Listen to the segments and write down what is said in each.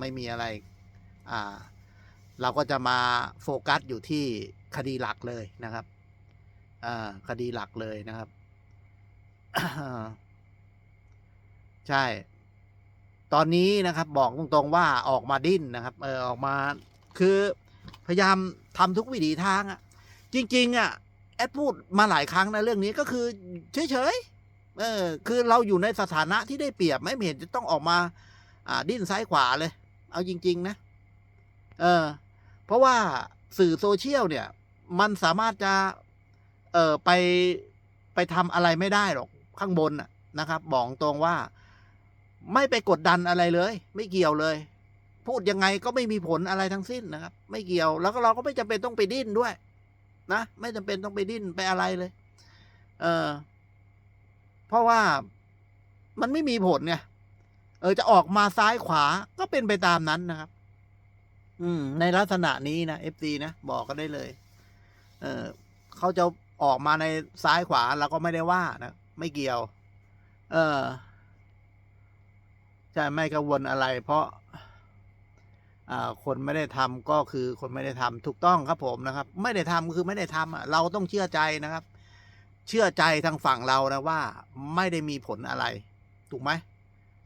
ไม่มีอะไรอ่าเราก็จะมาโฟกัสอยู่ที่คดีหลักเลยนะครับอ่าคดีหลักเลยนะครับ ใช่ ตอนนี้นะครับบอกตรงๆว่าออกมาดิ้นนะครับ เออออกมาคือพยายามทำทุกวิถีทางอะ่ะ จริง ๆ อะ แอดพูดมาหลายครั้งนะเรื่องนี้ก็คือเฉยๆเออ คือเราอยู่ในสถานะที่ได้เปรียบไม่เห็นจะต้องออกมา อ่าดิ้นซ้ายขวาเลย เอาจริง ๆ นะ เออ เพราะว่าสื่อโซเชียลเนี่ย มันสามารถจะ เออไปไปทำอะไรไม่ได้หรอก ข้างบนนะนะครับ บอกตรงว่า ไม่ไปกดดันอะไรเลย ไม่เกี่ยวเลย พูดยังไงก็ไม่มีผลอะไรทั้งสิ้นนะครับ ไม่เกี่ยว แล้วก็เราก็ไม่จำเป็นต้องไปดิ้นด้วย นะ ไม่จำเป็นต้องไปดิ้นไปอะไรเลย เออเพราะว่ามันไม่มีผลไง ออจะออกมาซ้ายขวาก็เป็นไปตามนั้นนะครับ อืม ในลักษณะนี้นะเอฟซีนะบอกกันได้เลย เออเขาจะออกมาในซ้ายขวาเราก็ไม่ได้ว่านะไม่เกี่ยว เออจะไม่กังวลอะไร เพราะอ่าคนไม่ได้ทำก็คือคนไม่ได้ทำถูกต้องครับผมนะครับ ไม่ได้ทำคือไม่ได้ทำอะเราต้องเชื่อใจนะครับ เชื่อใจทางฝั่งเรานะว่า ไม่ได้มีผลอะไร ถูกไหม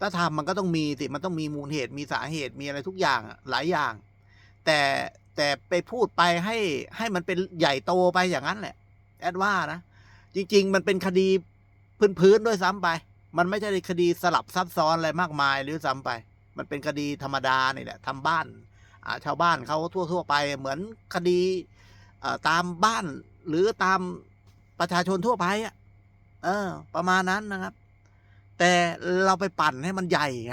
ถ้าทำมันก็ต้องมีสิมันต้องมีมูลเหตุมีสาเหตุมีอะไรทุกอย่างหลายอย่าง แต่แต่ไปพูดไปให้ให้มันเป็นใหญ่โตไปอย่างนั้นแหละ แอดว่านะ จริง ๆ มันเป็นคดีพื้นๆด้วยซ้ำไป มันไม่ใช่คดีสลับซับซ้อนอะไรมากมายหรือซ้ำไป มันเป็นคดีธรรมดานี่แหละทำบ้านาชาวบ้านเขาทั่ว ๆ ไปเหมือนคดีตามบ้านหรือตามประชาชนทั่วไปอะเออ ประมาณนั้นนะครับ แต่เราไปปั่นให้มันใหญ่ไง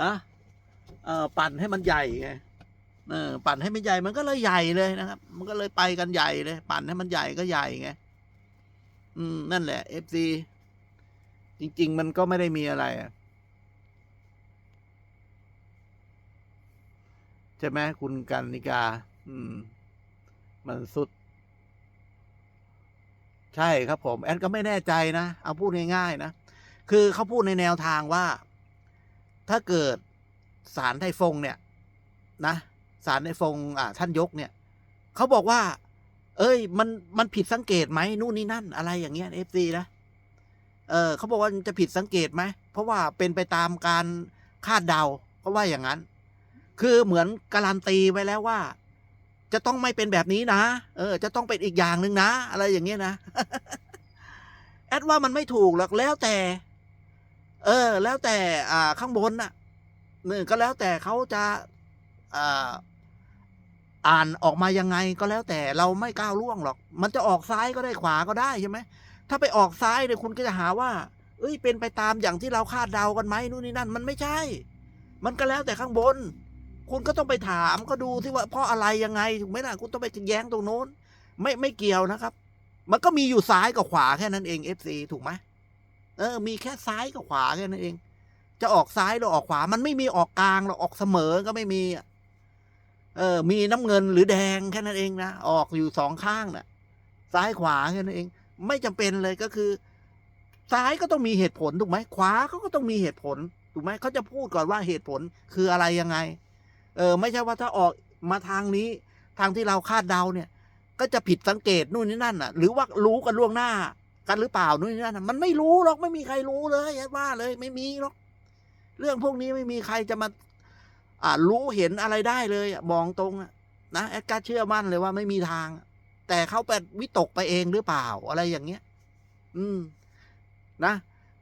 อะเออปั่นให้มันใหญ่ไงเออปั่นให้มันใหญ่มันก็เลยใหญ่เลยนะครับ มันก็เลยไปกันใหญ่เลย ปั่นให้มันใหญ่ก็ใหญ่ไงอืมนั่นแหละเอฟซีจริง ๆ มันก็ไม่ได้มีอะไรอะใช่ไหมคุณกันนิกา อืม มันสุด ใช่ครับผม แอดก็ไม่แน่ใจนะ เอาพูดง่ายๆนะ คือเขาพูดในแนวทางว่า ถ้าเกิดสารไทฟงเนี่ย นะสารไทฟงอ่าท่านยกเนี่ยเขาบอกว่า เอ้ย มันมันผิดสังเกตไหมนู่นนี่นั่น อะไรอย่างเงี้ยเอฟซีนะเออเขาบอกว่าจะผิดสังเกตไหมเพราะว่าเป็นไปตามการคาดเดาเขาว่าอย่างนั้น คือเหมือนการันตีไว้แล้วว่า จะต้องไม่เป็นแบบนี้นะ เออ จะต้องเป็นอีกอย่างหนึ่งนะ อะไรอย่างเงี้ยนะ แอดว่ามันไม่ถูกหรอกแล้วแต่ เออ แล้วแต่ อ่า ข้างบนน่ะหนี่งก็แล้วแต่เขาจะ อ่า อ่านออกมายังไงก็แล้วแต่เราไม่ก้าวล่วงหรอก มันจะออกซ้ายก็ได้ขวาก็ได้ใช่ไหม ถ้าไปออกซ้ายเนี่ยคุณก็จะหาว่า เอ้ย เป็นไปตามอย่างที่เราคาดเดากันไหมนู่นนี่นั่น มันไม่ใช่ มันก็แล้วแต่ข้างบน คุณก็ต้องไปถามก็ดูที่ว่าเพราะอะไรยังไงถูกไหมล่ะคุณต้องไปแย้งตรงโน้น ไม่ไม่เกี่ยวนะครับ มันก็มีอยู่ซ้ายกับขวาแค่นั้นเองเอฟซีถูกไหมเออ มีแค่ซ้ายกับขวาแค่นั้นเอง จะออกซ้ายหรือออกขวา มันไม่มีออกกลางหรอกออกเสมอก็ไม่มีเออ มีน้ำเงินหรือแดงแค่นั้นเองนะออกอยู่สองข้างน่ะ ซ้ายขวาแค่นั้นเอง ไม่จำเป็นเลยก็คือ ซ้ายก็ต้องมีเหตุผลถูกไหมขวาเขาก็ต้องมีเหตุผลถูกไหมเขาจะพูดก่อนว่าเหตุผลคืออะไรยังไง เออไม่ใช่ว่าถ้าออกมาทางนี้ ทางที่เราคาดเดาเนี่ย ก็จะผิดสังเกตนู่นนี่นั่นอะ หรือว่ารู้กันล่วงหน้ากันหรือเปล่านู่นนี่นั่นอะมันไม่รู้หรอกไม่มีใครรู้เลยว่าเลยไม่มีหรอกเรื่องพวกนี้ไม่มีใครจะมา อ่ารู้เห็นอะไรได้เลยมองตรงนะแอดการเชื่อมั่นเลยว่าไม่มีทาง แต่เขาไปวิตกไปเองหรือเปล่าอะไรอย่างเงี้ย อืม นะ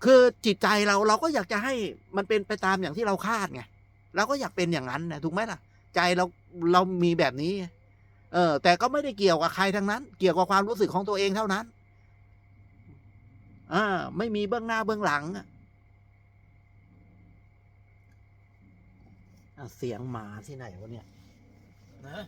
คือจิตใจเราเราก็อยากจะให้มันเป็นไปตามอย่างที่เราคาดไง เราก็อยากเป็นอย่างนั้นนะถูกไหมล่ะ ใจเราเรามีแบบนี้ เออ แต่ก็ไม่ได้เกี่ยวกับใครทั้งนั้น เกี่ยวกับความรู้สึกของตัวเองเท่านั้นอ่าไม่มีเบื้องหน้าเบื้องหลังอะเสียงหมาที่ไหนวะเนี่ยนะ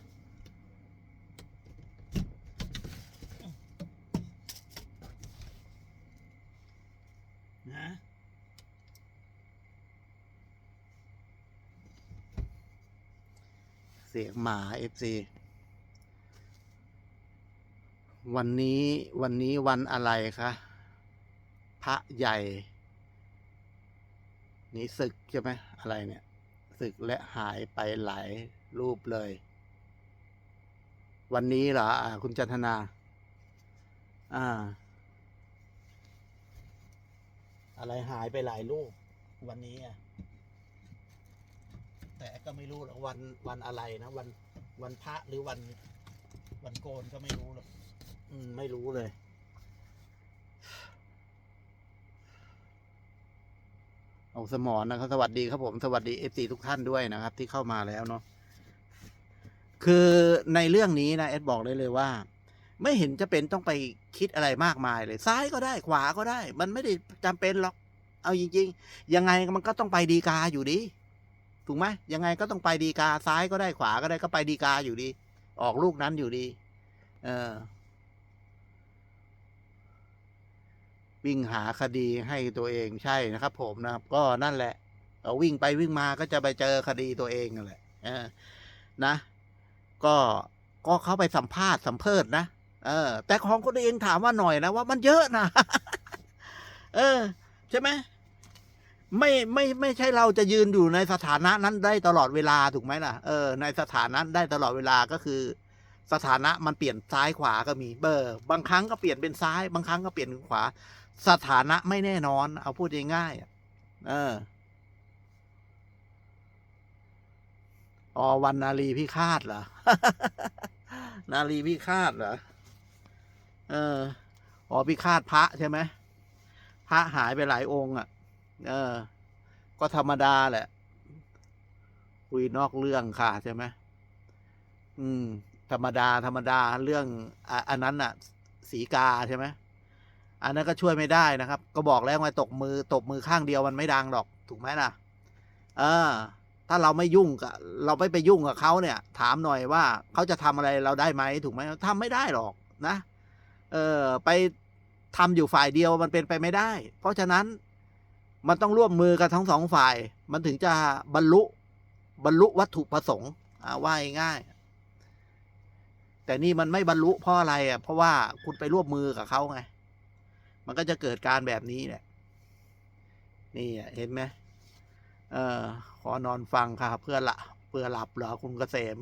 เสียงหมาเอฟซีวันนี้วันนี้วันอะไรคะพระใหญ่ นี่ศึกใช่ไหมอะไรเนี่ยศึกและหายไปหลายรูปเลย วันนี้เหรออคุณจันทนา อ่า อะไรหายไปหลายรูป วันนี้อะ แต่ก็ไม่รู้หรอกวันวันอะไรนะวันวันพระหรือวันวันโกนก็ไม่รู้หรอกอืม ไม่รู้เลย เอาสมอนนะครับ สวัสดีครับผม สวัสดีเอฟซีทุกท่านด้วยนะครับ ที่เข้ามาแล้วเนาะ คือในเรื่องนี้นะเอดบอกเลยเลยว่า ไม่เห็นจะเป็นต้องไปคิดอะไรมากมายเลย ซ้ายก็ได้ขวาก็ได้ มันไม่ได้จำเป็นหรอก เอาจริง ๆ ยังไงมันก็ต้องไปดีกาอยู่ดี ถูกไหมยังไงก็ต้องไปดีกาซ้ายก็ได้ขวาก็ได้ก็ไปดีกาอยู่ดี ออกลูกนั้นอยู่ดี เออ วิ่งหาคดีให้ตัวเองใช่นะครับ ผมนะครับ ก็นั่นแหละเอาวิ่งไปวิ่งมาก็จะไปเจอคดีตัวเองนั่นแหละเออ นะ ก็ก็เข้าไปสัมภาษณ์สัมเพิดนะเออ แต่ของคนเองถามว่าหน่อยนะว่ามันเยอะนะเออ ใช่ไหม ไม่ไม่ไม่ใช่เราจะยืนอยู่ในสถานะนั้นได้ตลอดเวลาถูกไหมล่ะเออในสถานะได้ตลอดเวลาก็คือ สถานะมันเปลี่ยนซ้ายขวาก็มีเบอร์บางครั้งก็เปลี่ยนเป็นซ้าย บางครั้งก็เปลี่ยนเป็นขวา สถานะไม่แน่นอน เอาพูดง่ายๆอะเอออ๋อวันนาลีพิฆาตเหรอ นาลีพิฆาตเหรอ เออ อ๋อพิฆาตพระใช่ไหม พระหายไปหลายองค์อะ เออ ก็ธรรมดาแหละ คุยนอกเรื่องค่ะใช่ไหมอืม ธรรมดา ธรรมดาเรื่องอะอันนั้นอะสีกาใช่ไหมอันนั้นก็ช่วยไม่ได้นะครับ ก็บอกแล้วไงตกมือ ตบมือข้างเดียวมันไม่ดังหรอก ถูกไหมล่ะ เออ ถ้าเราไม่ยุ่งกับเราไม่ไปยุ่งกับเขาเนี่ย ถามหน่อยว่าเขาจะทำอะไรเราได้ไหมถูกไหมทำไม่ได้หรอกนะ เออไปทำอยู่ฝ่ายเดียวมันเป็นไปไม่ได้ เพราะฉะนั้น มันต้องร่วมมือกันทั้งสองฝ่าย มันถึงจะบรรลุบรรลุวัตถุประสงค์อ่าว่าง่ายแต่นี่มันไม่บรรลุเพราะอะไรอะเพราะว่าคุณไปร่วมมือกับเขาไง มันก็จะเกิดการแบบนี้เนี่ยนี่เห็นไหมเออขอนอนฟังค่ะเพื่อละเพื่อหลับเหรอคุณเกษม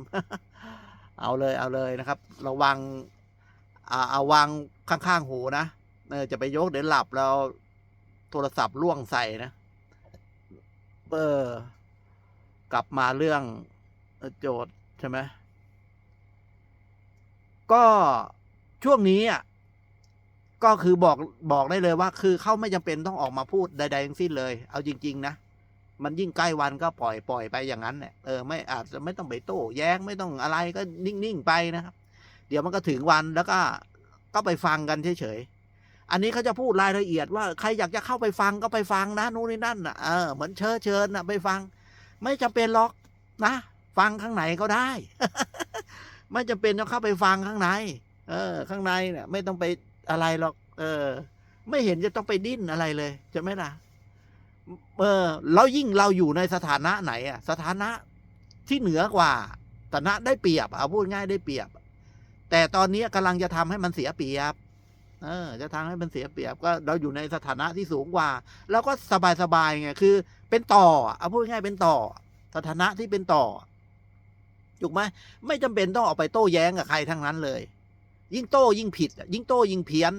เอาเลยเอาเลยนะครับ ระวัง อ่าเอาวางข้างๆหูนะเออจะไปยกเดี๋ยวหลับแล้ว โทรศัพท์ล่วงใส่นะเออกลับมาเรื่องโจทย์ใช่ไหมก็ช่วงนี้อะก็คือบอกบอกได้เลยว่า คือเขาไม่จำเป็นต้องออกมาพูดใดๆทั้งสิ้นเลย เอาจริง ๆ นะมันยิ่งใกล้วันก็ปล่อยปล่อยไปอย่างนั้นเนี่ยเออไม่อาจจะไม่ต้องไปโต้แย้งไม่ต้องอะไรก็นิ่ง ๆ ไปนะครับ เดี๋ยวมันก็ถึงวันแล้วก็ก็ไปฟังกันเฉยๆ อันนี้เขาจะพูดรายละเอียดว่าใครอยากจะเข้าไปฟังก็ไปฟังนะนู่นนี่นั่นนะเออเหมือนเชิญเชิญนะไปฟัง ไม่จำเป็นหรอกนะ ฟังข้างไหนก็ได้ ไม่จำเป็นต้องเข้าไปฟังข้างใน เออ ข้างในเนี่ยไม่ต้องไปอะไรหรอก เออ ไม่เห็นจะต้องไปดิ้นอะไรเลยใช่ไหมล่ะเออแล้วยิ่งเราอยู่ในสถานะไหนอะสถานะที่เหนือกว่าฐานะได้เปรียบเอาพูดง่ายได้เปรียบ แต่ตอนนี้กำลังจะทำให้มันเสียเปรียบ เออจะทำให้มันเสียเปรียบก็เราอยู่ในสถานะที่สูงกว่า แล้วก็สบายสบายๆไงคือ เป็นต่อเอาพูดง่ายเป็นต่อ สถานะที่เป็นต่อถูกไหมไม่จำเป็นต้องออกไปโต้แย้งกับใครทั้งนั้นเลย ยิ่งโต้ยิ่งผิด ยิ่งโต้ยิ่งเพี้ยน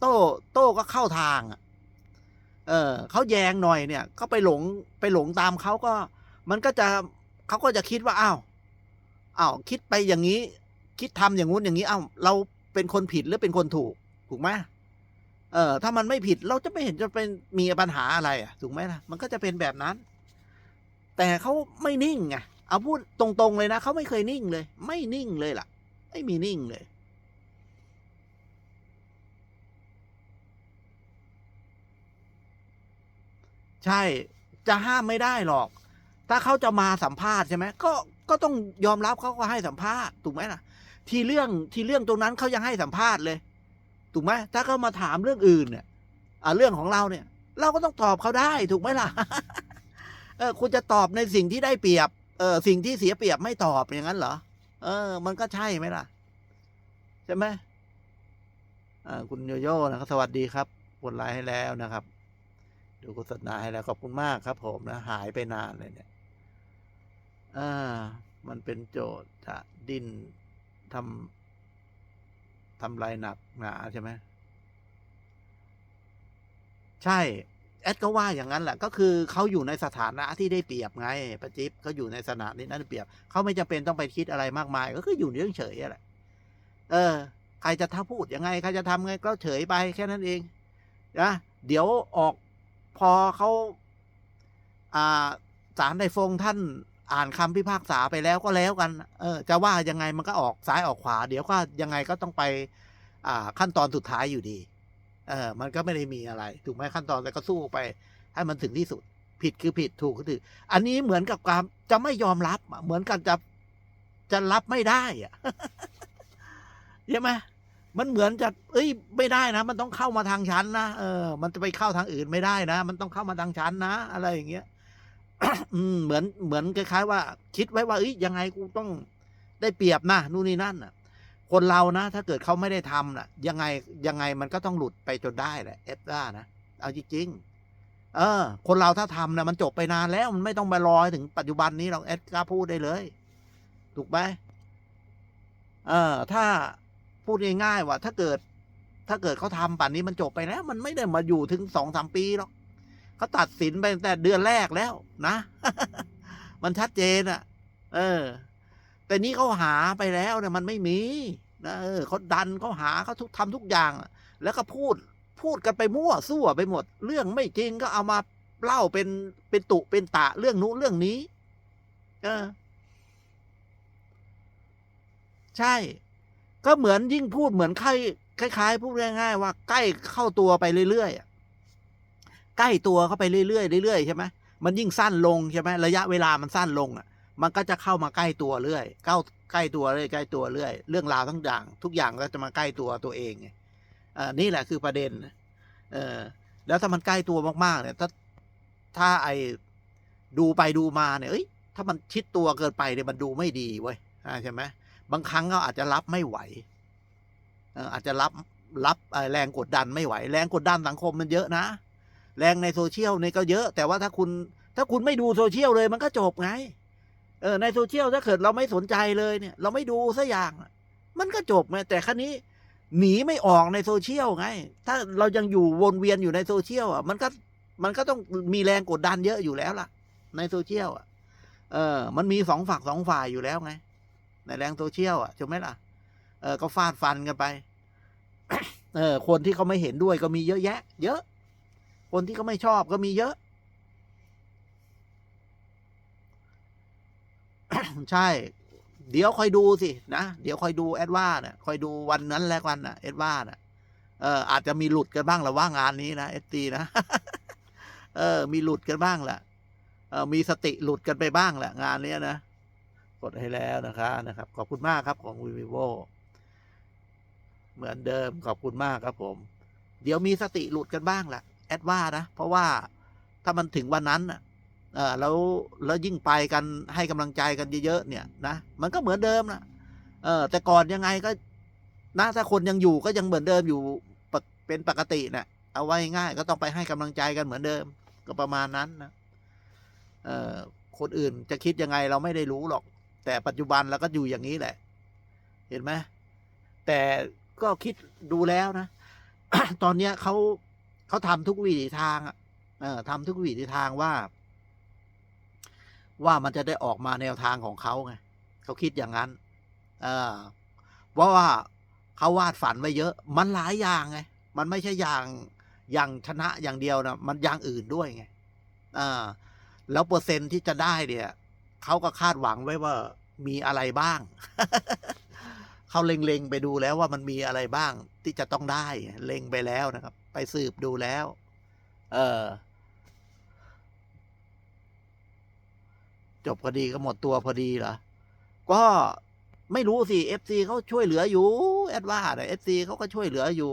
โต้โต้ก็เข้าทางเออเขาแยงหน่อยเนี่ยเขาไปหลงไปหลงตามเขาก็ มันก็จะเขาก็จะคิดว่าอ้าวอ้าวคิดไปอย่างนี้ คิดทำอย่างงู้นอย่างนี้อ้าวเราเป็นคนผิดหรือเป็นคนถูก ถูกไหมเออถ้ามันไม่ผิดเราจะไม่เห็นจะเป็นมีปัญหาอะไรอะถูกไหมล่ะมันก็จะเป็นแบบนั้น แต่เขาไม่นิ่งไงเอาพูดตรงๆเลยนะเขาไม่เคยนิ่งเลย ไม่นิ่งเลยล่ะ ไม่มีนิ่งเลยใช่ จะห้ามไม่ได้หรอก ถ้าเขาจะมาสัมภาษณ์ใช่ไหมก็ ก็ต้องยอมรับเขาก็ให้สัมภาษณ์ ถูกไหมล่ะ ทีเรื่อง ทีเรื่องตรงนั้นเขายังให้สัมภาษณ์เลย ถูกไหมถ้าเขามาถามเรื่องอื่นเนี่ยอ่าเรื่องของเราเนี่ย เราก็ต้องตอบเขาได้ถูกไหมล่ะเออคุณจะตอบในสิ่งที่ได้เปรียบเออสิ่งที่เสียเปรียบไม่ตอบอย่างนั้นเหรอเออ มันก็ใช่ไหมล่ะ ใช่ไหมอ่าคุณโยโย่นะครับสวัสดีครับกดไลค์ให้แล้วนะครับ ดูโฆษณาให้แล้วขอบคุณมากครับ ผมนะ หายไปนานเลยเนี่ยอ่ามันเป็นโจทย์จะดิ้นทำ ทำลายหนักหนาใช่ไหมใช่ แอดก็ว่าอย่างนั้นแหละ ก็คือเขาอยู่ในสถานะที่ได้เปรียบไงประจิบเขาอยู่ในสถานะนี้นั้นเปรียบ เขาไม่จำเป็นต้องไปคิดอะไรมากมาย ก็คืออยู่เฉยๆแหละ เออ ใครจะท้าพูดยังไง ใครจะทำไงก็เฉยไปแค่นั้นเองนะเดี๋ยวออกพอเขาอ่าศาลไดฟงท่าน อ่านคำพิพากษาไปแล้วก็แล้วกัน เออ จะว่ายังไงมันก็ออกซ้ายออกขวา เดี๋ยวก็ยังไงก็ต้องไป อ่า ขั้นตอนสุดท้ายอยู่ดี เออ มันก็ไม่ได้มีอะไร ถูกไหมขั้นตอนแต่ก็สู้ไป ให้มันถึงที่สุด ผิดคือผิดถูกคือถูกอันนี้เหมือนกับการจะไม่ยอมรับเหมือนกันจะจะรับไม่ได้อะใช่ไหมมันเหมือนจะ เอ้ย ไม่ได้นะ มันต้องเข้ามาทางชั้นนะ เออ มันจะไปเข้าทางอื่นไม่ได้นะ มันต้องเข้ามาทางชั้นนะ อะไรอย่างเงี้ย เหมือนเหมือนคล้ายๆว่า คิดไว้ว่าเอ้ยยังไงกูต้องได้เปรียบนะนู่นนี่นั่นน่ะ คนเรานะ ถ้าเกิดเขาไม่ได้ทำน่ะ ยังไงยังไงมันก็ต้องหลุดไปจนได้แหละเอฟด้านะเอาจริงๆเออ คนเราถ้าทำนะมันจบไปนานแล้วมันไม่ต้องมารอถึงปัจจุบันนี้หรอกเอสกล้าพูดได้เลย ถูกไหมเออ ถ้าพูดง่ายๆว่าถ้าเกิด ถ้าเกิดเขาทำป่านนี้มันจบไปแล้ว มันไม่ได้มาอยู่ถึงสองสามปีหรอก เขาตัดสินไปตั้งแต่เดือนแรกแล้วนะ มันชัดเจนอะเออ แต่นี้เขาหาไปแล้วเนี่ยมันไม่มีนะเออเขาดันเขาหาเขาทุกทำทุกอย่าง แล้วก็พูดพูดกันไปมั่วซั่วไปหมด เรื่องไม่จริงก็เอามาเล่าเป็นเป็นตุเป็นตะเรื่องนู้นเรื่องนี้ เออ ใช่ ก็เหมือนยิ่งพูดเหมือนใครคล้ายๆพูดง่ายๆว่าใกล้เข้าตัวไปเรื่อยๆ ใกล้ตัวเข้าไปเรื่อยๆเรื่อยๆใช่ไหมมันยิ่งสั้นลงใช่ไหมระยะเวลามันสั้นลงอะ มันก็จะเข้ามาใกล้ตัวเรื่อยเข้าใกล้ตัวเรื่อยใกล้ตัวเรื่อยเรื่องราวทั้งอย่าง ทุกอย่างก็จะมาใกล้ตัวตัวเองไงอ่านี่แหละคือประเด็นเออแล้วถ้ามันใกล้ตัวมากๆเนี่ยถ้าถ้าไอดูไปดูมาเนี่ยเอ้ยถ้ามันชิดตัวเกินไปเนี่ยมันดูไม่ดีเว้ยอ่าใช่ไหมบางครั้งก็อาจจะรับไม่ไหวเอออาจจะรับรับแรงกดดันไม่ไหว แรงกดดันสังคมมันเยอะนะ แรงในโซเชียลเนี่ยก็เยอะ แต่ว่าถ้าคุณ ถ้าคุณไม่ดูโซเชียลเลยมันก็จบไง เออในโซเชียลถ้าเกิดเราไม่สนใจเลยเนี่ย เราไม่ดูสัอย่าง มันก็จบไงแต่ครั้นี้หนีไม่ออกในโซเชียลไง ถ้าเรายังอยู่วนเวียนอยู่ในโซเชียลอะ มันก็มันก็ต้องมีแรงกดดันเยอะอยู่แล้วล่ะ ในโซเชียลอะ เออ มันมีสองฝักสองฝ่ายอยู่แล้วไง ในแรงโซเชียลอะใช่ไหมล่ะ เออ ก็ฟาดฟันกันไป เออ คนที่เขาไม่เห็นด้วยก็มีเยอะแยะ เยอะ คนที่เขาไม่ชอบก็มีเยอะ ใช่ เดี๋ยวคอยดูสิ นะ เดี๋ยวคอยดูแอดว่าเนี่ยคอยดูวันนั้นแล้วกันนะแอดว่าน่ะ เอออาจจะมีหลุดกันบ้างละว่างานนี้นะเอสตีนะ เออ มีหลุดกันบ้างแหละเออมีสติหลุดกันไปบ้างแหละงานเนี้ยนะ กดให้แล้วนะคะนะครับ ขอบคุณมากครับของวีโวเหมือนเดิมขอบคุณมากครับผม เดี๋ยวมีสติหลุดกันบ้างแหละ ดว่านะ เพราะว่าถ้ามันถึงวันนั้นน่ะเออแล้วแล้วยิ่งไปกันให้กำลังใจกันเยอะๆเนี่ยนะมันก็เหมือนเดิมนะเออแต่ก่อนยังไงก็นะถ้าคนยังอยู่ก็ยังเหมือนเดิมอยู่เป็นปกตินะ่ะเอาไว้ง่ายก็ต้องไปให้กำลังใจกันเหมือนเดิม ก็ประมาณนั้นนะเออคนอื่นจะคิดยังไงเราไม่ได้รู้หรอก แต่ปัจจุบันเราก็อยู่อย่างนี้แหละ เห็นไหมแต่ก็คิดดูแล้วนะ ตอนเนี้ยเขา เขาทำทุกวิถีทางอะเออทำทุกวิถีทางว่า ว่ามันจะได้ออกมาแนวทางของเขาไงเขาคิดอย่างนั้น เออเพราะว่าเขาวาดฝันไว้เยอะ มันหลายอย่างไง มันไม่ใช่อย่างอย่างชนะอย่างเดียวนะมันอย่างอื่นด้วยไงอ่าแล้วเปอร์เซ็นต์ที่จะได้เนี่ยเขาก็คาดหวังไว้ว่ามีอะไรบ้าง เขาเล็งๆไปดูแล้วว่ามันมีอะไรบ้างที่จะต้องได้เล็งไปแล้วนะครับ ไปสืบดูแล้ว เออ จบพอดีก็หมดตัวพอดีเหรอ ก็ไม่รู้สิเอฟซีเขาช่วยเหลืออยู่ แอดว่าเอฟซีเขาก็ช่วยเหลืออยู่